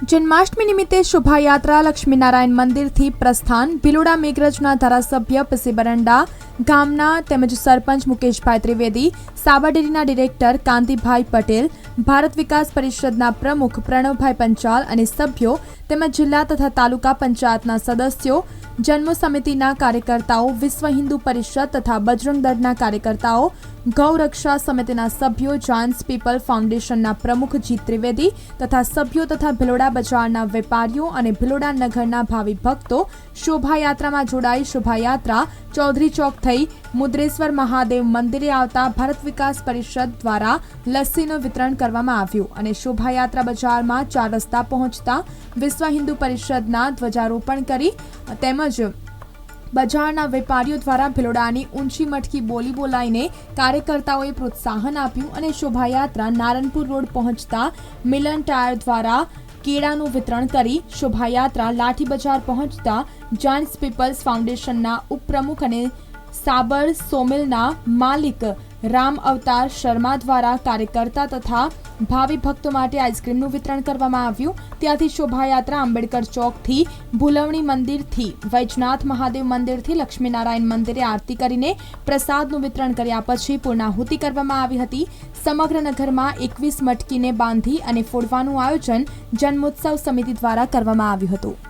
જન્માષ્ટમી નિમિત્તે શોભાયાત્રા લક્ષ્મીનારાયણ મંદિરથી પ્રસ્થાન ભિલોડા મેઘરજના ધારાસભ્ય પસી બરંડા, ગામના તેમજ સરપંચ મુકેશભાઈ ત્રિવેદી, સાબરડેરીના ડિરેક્ટર કાંતિભાઈ પટેલ, ભારત વિકાસ પરિષદના પ્રમુખ પ્રણવભાઈ પંચાલ અને સભ્યો તેમજ જિલ્લા તથા તાલુકા પંચાયતના સદસ્યો જન્મ સમિતિના કાર્યકર્તાઓ, વિશ્વ હિન્દુ પરિષદ તથા બજરંગ દળના કાર્યકર્તાઓ ગૌરક્ષા સમિતિના સભ્યો જાન્સ પીપલ ફાઉન્ડેશનના પ્રમુખ જીત ત્રિવેદી તથા સભ્યો તથા ભિલોડા બજારના વેપારીઓ અને ભિલોડા નગરના ભાવિ ભક્તો શોભાયાત્રામાં જોડાઈ શોભાયાત્રા ચૌધરી ચોક થઈ મુદ્રેશ્વર મહાદેવ મંદિરે આવતા ભારત વિકાસ પરિષદ દ્વારા લસ્સીનું વિતરણ કરવામાં આવ્યું અને શોભાયાત્રા બજારમાં ચાર રસ્તા પહોંચતા વિશ્વ હિન્દુ પરિષદના ધ્વજારોપણ કરી તેમજ બજારના વેપારીઓ દ્વારા ભિલોડાની ઊંચી મટકી બોલી બોલાઈને કાર્યકર્તાઓએ પ્રોત્સાહન આપ્યું અને શોભાયાત્રા નારણપુર રોડ પહોંચતા મિલન ટાયર દ્વારા કેળાનું વિતરણ કરી શોભાયાત્રા લાઠી બજાર પહોંચતા જાન્સ પીપલ્સ ફાઉન્ડેશનના ઉપપ્રમુખ અને સાબર સોમિલના માલિક રામ અવતાર શર્મા દ્વારા કાર્યકર્તા તથા ભાવિ ભક્તો માટે આઈસ્ક્રીમનું વિતરણ કરવામાં આવ્યું. ત્યાંથી શોભાયાત્રા આંબેડકર ચોકથી, ભૂલવણી મંદિરથી, વૈજનાથ મહાદેવ મંદિરથી, લક્ષ્મીનારાયણ મંદિરે આરતી કરીને પ્રસાદનું વિતરણ કર્યા પછી પૂર્ણાહુતિ કરવામાં આવી હતી. સમગ્ર નગરમાં એકવીસ મટકીને બાંધી અને ફોડવાનું આયોજન જન્મોત્સવ સમિતિ દ્વારા કરવામાં આવ્યું હતું.